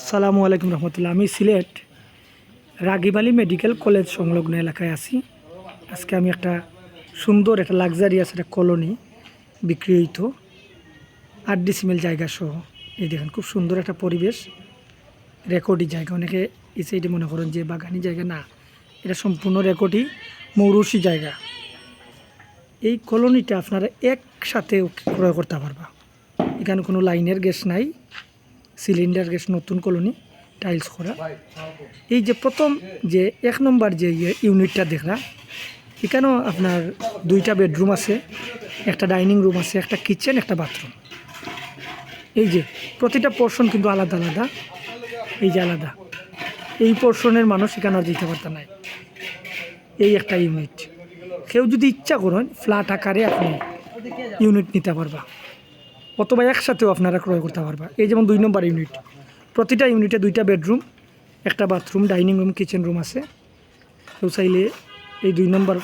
আসসালামু আলাইকুম রহমতুল্লাহ। আমি সিলেট রাগিবালি মেডিকেল কলেজ সংলগ্ন এলাকায় আছি। আজকে আমি একটা সুন্দর, একটা লাক্সারিয়াস একটা কলোনি বিক্রি হইতো আট ডিসিমেল জায়গা সহ। এই দেখেন, খুব সুন্দর একটা পরিবেশ রেকর্ডি জায়গা। অনেকে এই সাইডে মনে করেন যে বাগানি জায়গা। না, এটা সম্পূর্ণ রেকর্ডি মৌরুষি জায়গা। এই কলোনিটা আপনারা একসাথে ক্রয় করতে পারবা। এখানে কোনো লাইনের গ্যাস নাই। সিলিন্ডার গ্যাস নতুন কলোনি টাইলস করা। এই যে প্রথম যে এক নম্বর যে ইয়ে ইউনিটটা দেখলা, এখানেও আপনার দুইটা বেডরুম আছে, একটা ডাইনিং রুম আছে, একটা কিচেন একটা বাথরুম এই যে প্রতিটা পোর্শন কিন্তু আলাদা আলাদা, এই যে আলাদা। এই পোর্শনের মানুষ এখানে আর যেতে পারত নাই। এই একটা ইউনিট কেউ যদি ইচ্ছা করেন ফ্ল্যাট আকারে আপনি ইউনিট নিতে পারবা। অথবা একসাথেও আপনারা ক্রয় করতে পারবা। এই যেমন দুই নম্বর ইউনিট। প্রতিটা ইউনিটে দুইটা বেডরুম একটা bathroom dining room kitchen room আছে। কেউ চাইলে এই দুই নম্বর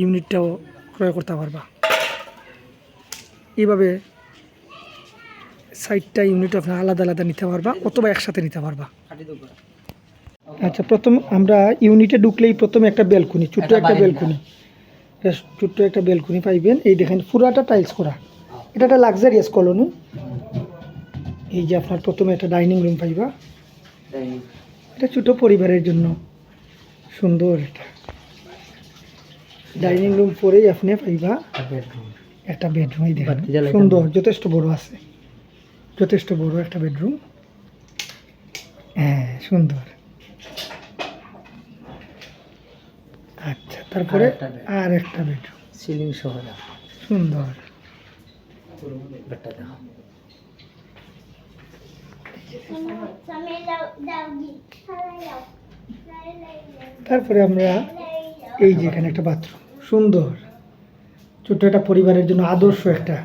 ইউনিটটাও ক্রয় করতে পারবা। এইভাবে সাইডটা ইউনিট আপনার আলাদা আলাদা নিতে পারবা অথবা একসাথে নিতে পারবা। আচ্ছা প্রথম আমরা ইউনিটে ঢুকলেই প্রথমে একটা বেলকুনি ছোট্ট একটা বেলকুনি ছোট্ট একটা বেলকুনি পাইবেন। এই দেখেন পুরাটা টাইলস করা। এটা একটা লাক্সারিয়াস কলোনি এই যে আপনার প্রথমে একটা ডাইনিং রুম পাইবা। এটা ছোটো পরিবারের জন্য। সুন্দর এটা। ডাইনিং রুম পরেই আপনি পাইবা একটা বেডরুম এই দেখেন। সুন্দর যথেষ্ট বড় আছে। যথেষ্ট বড় একটা বেডরুম হ্যাঁ সুন্দর। আচ্ছা তারপরে আর একটা আর একটা বেডরুম সিলিং সহ সুন্দর। তারপরে আমরা এই যে এখানে একটা বাথরুম সুন্দর। ছোট্ট একটা পরিবারের জন্য আদর্শ একটা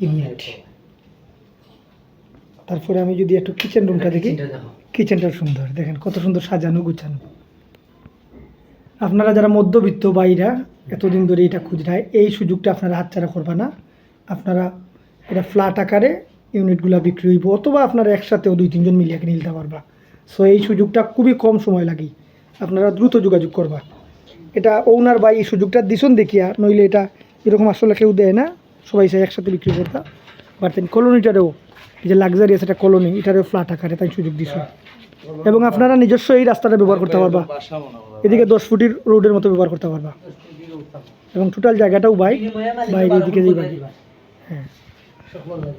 ইউনিট তারপরে আমি যদি একটু কিচেন রুমটা দেখি। কিচেনটা সুন্দর। দেখেন কত সুন্দর সাজানো গুছানো। আপনারা যারা মধ্যবিত্ত বাইরা এতদিন ধরে এটা খুঁজরায় এই সুযোগটা আপনারা হাতছাড়া করবে না। আপনারা এটা ফ্ল্যাট আকারে ইউনিটগুলো বিক্রি হইব, অথবা আপনারা একসাথেও দুই তিনজন মিলিয়ে কিনে নিতে পারবা। সো এই সুযোগটা খুবই কম সময় লাগে আপনারা দ্রুত যোগাযোগ করবা। এটা ওনার বা এই সুযোগটা দিছন দেখিয়া, নইলে এটা এরকম আসলে কেউ দেয় না। সবাই চাই একসাথে বিক্রি করতা। বাট কলোনিটারেও এই যে লাক্সারিয়াস এটা কলোনি এটারও ফ্ল্যাট আকারে তাই সুযোগ দিছ। এবং আপনারা নিজস্ব এই রাস্তাটা ব্যবহার করতে পারবা। এদিকে দশ ফুটির রোডের মতো ব্যবহার করতে পারবা। এবং টোটাল জায়গাটাও বাইক বাইরে এদিকে যাই বাইক হ্যাঁ। 吃火锅